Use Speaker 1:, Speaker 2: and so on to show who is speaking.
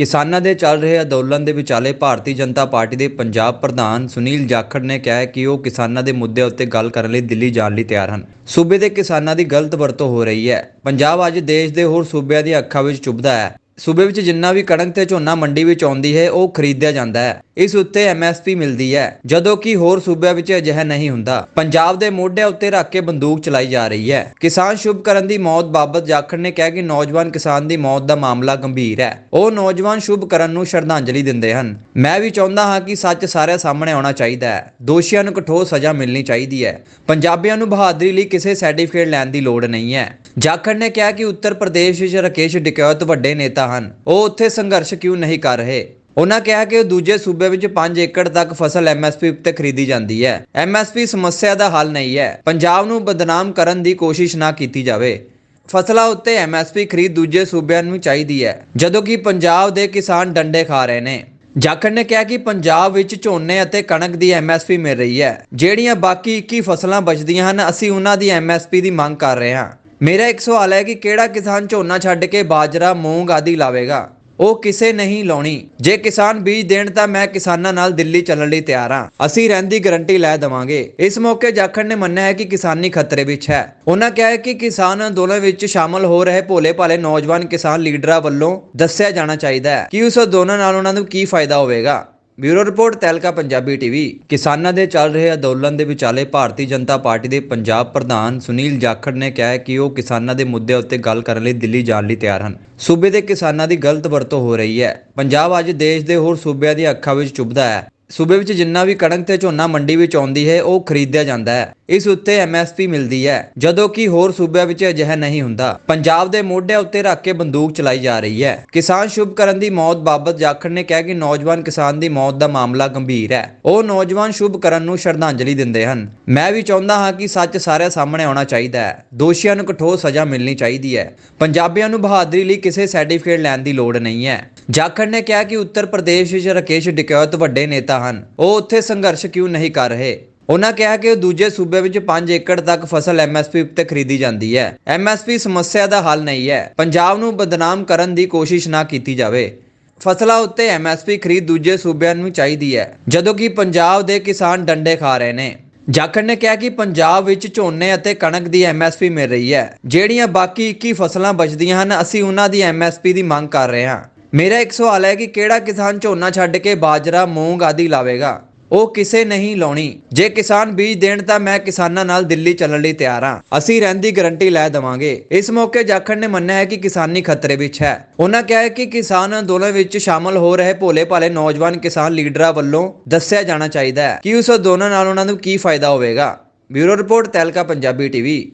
Speaker 1: ਕਿਸਾਨਾਂ ਦੇ ਚੱਲ ਰਹੇ ਅੰਦੋਲਨ ਦੇ ਵਿਚਾਲੇ ਭਾਰਤੀ ਜਨਤਾ ਪਾਰਟੀ ਦੇ ਪੰਜਾਬ ਪ੍ਰਧਾਨ ਸੁਨੀਲ ਜਾਖੜ ਨੇ ਕਿਹਾ ਕਿ ਉਹ ਕਿਸਾਨਾਂ ਦੇ ਮੁੱਦੇ ਉੱਤੇ ਗੱਲ ਕਰਨ ਲਈ ਦਿੱਲੀ ਜਾਣ ਲਈ ਤਿਆਰ ਹਨ। ਸੂਬੇ ਦੇ ਕਿਸਾਨਾਂ ਦੀ ਗਲਤ ਵਰਤੋਂ ਹੋ ਰਹੀ ਹੈ। ਪੰਜਾਬ ਅੱਜ ਦੇਸ਼ ਦੇ ਹੋਰ ਸੂਬਿਆਂ ਦੀਆਂ ਅੱਖਾਂ ਵਿੱਚ ਚੁਭਦਾ ਹੈ। ਸੂਬੇ ਵਿੱਚ ਜਿੰਨਾ ਵੀ ਕਣਕ ਤੇ ਝੋਨਾ ਮੰਡੀ ਵਿੱਚ ਆਉਂਦੀ ਹੈ, ਉਹ ਖਰੀਦਿਆ ਜਾਂਦਾ ਹੈ। ਇਸ ਉੱਤੇ ਐਮਐਸਪੀ ਮਿਲਦੀ ਹੈ, ਜਦੋਂ ਕਿ ਹੋਰ ਸੂਬਿਆਂ ਵਿੱਚ ਅਜਿਹਾ ਨਹੀਂ ਹੁੰਦਾ। ਪੰਜਾਬ ਦੇ ਮੋਢਿਆਂ ਉੱਤੇ ਰੱਖ ਕੇ ਬੰਦੂਕ ਚਲਾਈ ਜਾ ਰਹੀ ਹੈ। ਕਿਸਾਨ ਸ਼ੁਭਕਰਨ ਦੀ ਮੌਤ ਬਾਬਤ ਜਾਖੜ ਨੇ ਕਿਹਾ ਕਿ ਨੌਜਵਾਨ ਕਿਸਾਨ ਦੀ ਮੌਤ ਦਾ ਮਾਮਲਾ ਗੰਭੀਰ ਹੈ। ਉਹ ਨੌਜਵਾਨ ਸ਼ੁਭਕਰਨ ਨੂੰ ਸ਼ਰਧਾਂਜਲੀ ਦਿੰਦੇ ਹਨ। ਮੈਂ ਵੀ ਚਾਹੁੰਦਾ ਹਾਂ ਕਿ ਸੱਚ ਸਾਰਿਆਂ ਸਾਹਮਣੇ ਆਉਣਾ ਚਾਹੀਦਾ ਹੈ। ਦੋਸ਼ੀਆਂ ਨੂੰ ਕਠੋਰ ਸਜ਼ਾ ਮਿਲਣੀ ਚਾਹੀਦੀ ਹੈ। ਪੰਜਾਬੀਆਂ ਨੂੰ ਬਹਾਦਰੀ ਲਈ ਕਿਸੇ ਸਰਟੀਫਿਕੇਟ ਲੈਣ ਦੀ ਲੋੜ ਨਹੀਂ ਹੈ। ਜਾਖੜ ਨੇ ਕਿਹਾ ਕਿ ਉੱਤਰ ਪ੍ਰਦੇਸ਼ ਵਿੱਚ ਰਕੇਸ਼ ਡਿਕੈਤ ਵੱਡੇ ਨੇਤਾ ਹਨ। ਉਹ ਉੱਥੇ ਸੰਘਰਸ਼ ਕਿਉਂ ਨਹੀਂ ਕਰ ਰਹੇ? ਉਹਨਾਂ ਕਿਹਾ ਕਿ ਦੂਜੇ ਸੂਬੇ ਵਿੱਚ 5 ਏਕੜ ਤੱਕ ਫਸਲ ਐਮਐਸਪੀ ਉੱਤੇ ਖਰੀਦੀ ਜਾਂਦੀ ਹੈ। ਐਮਐਸਪੀ ਸਮੱਸਿਆ ਦਾ ਹੱਲ ਨਹੀਂ ਹੈ। ਪੰਜਾਬ ਨੂੰ ਬਦਨਾਮ ਕਰਨ ਦੀ ਕੋਸ਼ਿਸ਼ ਨਾ ਕੀਤੀ ਜਾਵੇ। ਫਸਲਾਂ ਉੱਤੇ ਐਮਐਸਪੀ ਖਰੀਦ ਦੂਜੇ ਸੂਬਿਆਂ ਨੂੰ ਚਾਹੀਦੀ ਹੈ, ਜਦੋਂ ਕਿ ਪੰਜਾਬ ਦੇ ਕਿਸਾਨ ਡੰਡੇ ਖਾ ਰਹੇ ਨੇ। ਜਾਖੜ ਨੇ ਕਿਹਾ ਕਿ ਪੰਜਾਬ ਵਿੱਚ ਝੋਨੇ ਅਤੇ ਕਣਕ ਦੀ ਐਮਐਸਪੀ ਮਿਲ ਰਹੀ ਹੈ। ਜਿਹੜੀਆਂ ਬਾਕੀ 21 ਫਸਲਾਂ ਬਚਦੀਆਂ ਹਨ, ਅਸੀਂ ਉਹਨਾਂ ਦੀ ਐਮਐਸਪੀ ਦੀ ਮੰਗ ਕਰ ਰਹੇ ਹਾਂ। ਮੇਰਾ ਇੱਕ ਸਵਾਲ ਹੈ ਕਿ ਕਿਹੜਾ ਕਿਸਾਨ ਝੋਨਾ ਛੱਡ ਕੇ ਬਾਜਰਾ, ਮੂੰਗ ਆਦਿ ਲਾਵੇਗਾ? ਉਹ ਕਿਸੇ ਨਹੀਂ ਲਾਉਣੀ। ਜੇ ਕਿਸਾਨ ਬੀਜ ਦੇਣ ਤਾਂ ਮੈਂ ਕਿਸਾਨਾਂ ਨਾਲ ਦਿੱਲੀ ਚੱਲਣ ਲਈ ਤਿਆਰ ਹਾਂ। ਅਸੀਂ ਰਹਿੰਦੀ ਗਾਰੰਟੀ ਲੈ ਦੇਵਾਂਗੇ। ਇਸ ਮੌਕੇ ਜਾਖੜ ਨੇ ਮੰਨਿਆ ਹੈ ਕਿ ਕਿਸਾਨੀ ਖਤਰੇ ਵਿੱਚ ਹੈ। ਉਹਨਾਂ ਕਿਹਾ ਹੈ ਕਿ ਕਿਸਾਨ ਅੰਦੋਲਨ ਵਿੱਚ ਸ਼ਾਮਲ ਹੋ ਰਹੇ ਭੋਲੇ ਭਾਲੇ ਨੌਜਵਾਨ ਕਿਸਾਨ ਲੀਡਰਾਂ ਵੱਲੋਂ ਦੱਸਿਆ ਜਾਣਾ ਚਾਹੀਦਾ ਹੈ ਕਿ ਉਸ ਅੰਦੋਲਨ ਨਾਲ ਉਹਨਾਂ ਨੂੰ ਕੀ ਫਾਇਦਾ ਹੋਵੇਗਾ। Bureau report Tehelka Punjabi TV. ਕਿਸਾਨਾਂ ਦੇ ਚੱਲ ਰਹੇ ਅੰਦੋਲਨ ਦੇ ਵਿਚਾਲੇ ਭਾਰਤੀ ਜਨਤਾ ਪਾਰਟੀ ਦੇ ਪੰਜਾਬ ਪ੍ਰਧਾਨ ਸੁਨੀਲ ਜਾਖੜ ਨੇ ਕਿਹਾ ਕਿ ਉਹ ਕਿਸਾਨਾਂ ਦੇ ਮੁੱਦੇ ਉੱਤੇ ਗੱਲ ਕਰਨ ਲਈ ਦਿੱਲੀ ਜਾਣ ਲਈ ਤਿਆਰ ਹਨ। ਸੂਬੇ ਦੇ ਕਿਸਾਨਾਂ ਦੀ ਗਲਤ ਵਰਤੋਂ ਹੋ ਰਹੀ ਹੈ। ਪੰਜਾਬ ਅੱਜ ਦੇਸ਼ ਦੇ ਹੋਰ ਸੂਬਿਆਂ ਦੀਆਂ ਅੱਖਾਂ ਵਿੱਚ ਚੁਭਦਾ ਹੈ। ਸੂਬੇ ਵਿੱਚ ਜਿੰਨਾ ਵੀ ਕਣਕ ਤੇ ਝੋਨਾ ਮੰਡੀ ਵਿੱਚ ਆਉਂਦੀ ਹੈ, ਉਹ ਖਰੀਦਿਆ ਜਾਂਦਾ ਹੈ। ਇਸ ਉੱਤੇ ਐਮਐਸਪੀ ਮਿਲਦੀ ਹੈ, ਜਦੋਂ ਕਿ ਹੋਰ ਸੂਬਿਆਂ ਵਿੱਚ ਅਜਿਹਾ ਨਹੀਂ ਹੁੰਦਾ। ਪੰਜਾਬ ਦੇ ਮੋਢਿਆਂ ਉੱਤੇ ਰੱਖ ਕੇ ਬੰਦੂਕ ਚਲਾਈ ਜਾ ਰਹੀ ਹੈ। ਕਿਸਾਨ ਸ਼ੁਭਕਰਨ ਦੀ ਮੌਤ ਬਾਬਤ ਜਾਖੜ ਨੇ ਕਿਹਾ ਕਿ ਨੌਜਵਾਨ ਕਿਸਾਨ ਦੀ ਮੌਤ ਦਾ ਮਾਮਲਾ ਗੰਭੀਰ ਹੈ। ਉਹ ਨੌਜਵਾਨ ਸ਼ੁਭ ਕਰਨ ਨੂੰ ਸ਼ਰਧਾਂਜਲੀ ਦਿੰਦੇ ਹਨ। ਮੈਂ ਵੀ ਚਾਹੁੰਦਾ ਹਾਂ ਕਿ ਸੱਚ ਸਾਰਿਆਂ ਸਾਹਮਣੇ ਆਉਣਾ ਚਾਹੀਦਾ ਹੈ। ਦੋਸ਼ੀਆਂ ਨੂੰ ਕਠੋਰ ਸਜ਼ਾ ਮਿਲਣੀ ਚਾਹੀਦੀ ਹੈ। ਪੰਜਾਬੀਆਂ ਨੂੰ ਬਹਾਦਰੀ ਲਈ ਕਿਸੇ ਸਰਟੀਫਿਕੇਟ ਲੈਣ ਦੀ ਲੋੜ ਨਹੀਂ ਹੈ। ਜਾਖੜ ਨੇ ਕਿਹਾ ਕਿ ਉੱਤਰ ਪ੍ਰਦੇਸ਼ ਵਿੱਚ ਰਕੇਸ਼ ਡਿਕੈਤ ਵੱਡੇ ਨੇਤਾ ਹਨ। ਉਹ ਉੱਥੇ ਸੰਘਰਸ਼ ਕਿਉਂ ਨਹੀਂ ਕਰ ਰਹੇ? ਉਹਨਾਂ ਕਿਹਾ ਕਿ ਦੂਜੇ ਸੂਬੇ ਵਿੱਚ 5 ਏਕੜ ਤੱਕ ਫਸਲ ਐਮਐਸਪੀ ਉੱਤੇ ਖਰੀਦੀ ਜਾਂਦੀ ਹੈ। ਐਮਐਸਪੀ ਸਮੱਸਿਆ ਦਾ ਹੱਲ ਨਹੀਂ ਹੈ। ਪੰਜਾਬ ਨੂੰ ਬਦਨਾਮ ਕਰਨ ਦੀ ਕੋਸ਼ਿਸ਼ ਨਾ ਕੀਤੀ ਜਾਵੇ। ਫਸਲਾਂ ਉੱਤੇ ਐਮਐਸਪੀ ਖਰੀਦ ਦੂਜੇ ਸੂਬਿਆਂ ਨੂੰ ਚਾਹੀਦੀ ਹੈ, ਜਦੋਂ ਕਿ ਪੰਜਾਬ ਦੇ ਕਿਸਾਨ ਡੰਡੇ ਖਾ ਰਹੇ ਨੇ। ਜਾਖੜ ਨੇ ਕਿਹਾ ਕਿ ਪੰਜਾਬ ਵਿੱਚ ਝੋਨੇ ਅਤੇ ਕਣਕ ਦੀ ਐਮਐਸਪੀ ਮਿਲ ਰਹੀ ਹੈ। ਜਿਹੜੀਆਂ ਬਾਕੀ 21 ਫਸਲਾਂ ਬਚਦੀਆਂ ਹਨ, ਅਸੀਂ ਉਹਨਾਂ ਦੀ ਐਮਐਸਪੀ ਦੀ ਮੰਗ ਕਰ ਰਹੇ ਹਾਂ। ਮੇਰਾ ਇੱਕ ਸਵਾਲ ਹੈ ਕਿ ਕਿਹੜਾ ਕਿਸਾਨ ਝੋਨਾ ਛੱਡ ਕੇ ਬਾਜਰਾ, ਮੂੰਗ ਆਦਿ ਲਾਵੇਗਾ? ਉਹ ਕਿਸੇ ਨਹੀਂ ਲਾਉਣੀ। ਜੇ ਕਿਸਾਨ ਬੀਜ ਦੇਣ ਤਾਂ ਮੈਂ ਕਿਸਾਨਾਂ ਨਾਲ ਦਿੱਲੀ ਚੱਲਣ ਲਈ ਤਿਆਰ ਹਾਂ। ਅਸੀਂ ਰਹਿੰਦੀ ਗਾਰੰਟੀ ਲੈ ਦੇਵਾਂਗੇ। ਇਸ ਮੌਕੇ ਜਾਖੜ ਨੇ ਮੰਨਿਆ ਹੈ ਕਿ ਕਿਸਾਨੀ ਖਤਰੇ ਵਿੱਚ ਹੈ। ਉਹਨਾਂ ਕਿਹਾ ਹੈ ਕਿ ਕਿਸਾਨ ਅੰਦੋਲਨ ਵਿੱਚ ਸ਼ਾਮਲ ਹੋ ਰਹੇ ਭੋਲੇ ਭਾਲੇ ਨੌਜਵਾਨ ਕਿਸਾਨ ਲੀਡਰਾਂ ਵੱਲੋਂ ਦੱਸਿਆ ਜਾਣਾ ਚਾਹੀਦਾ ਹੈ ਕਿ ਉਸ ਅੰਦੋਲਨ ਨਾਲ ਉਹਨਾਂ ਨੂੰ ਕੀ ਫਾਇਦਾ ਹੋਵੇਗਾ। Bureau report, Tehelka, Punjabi TV.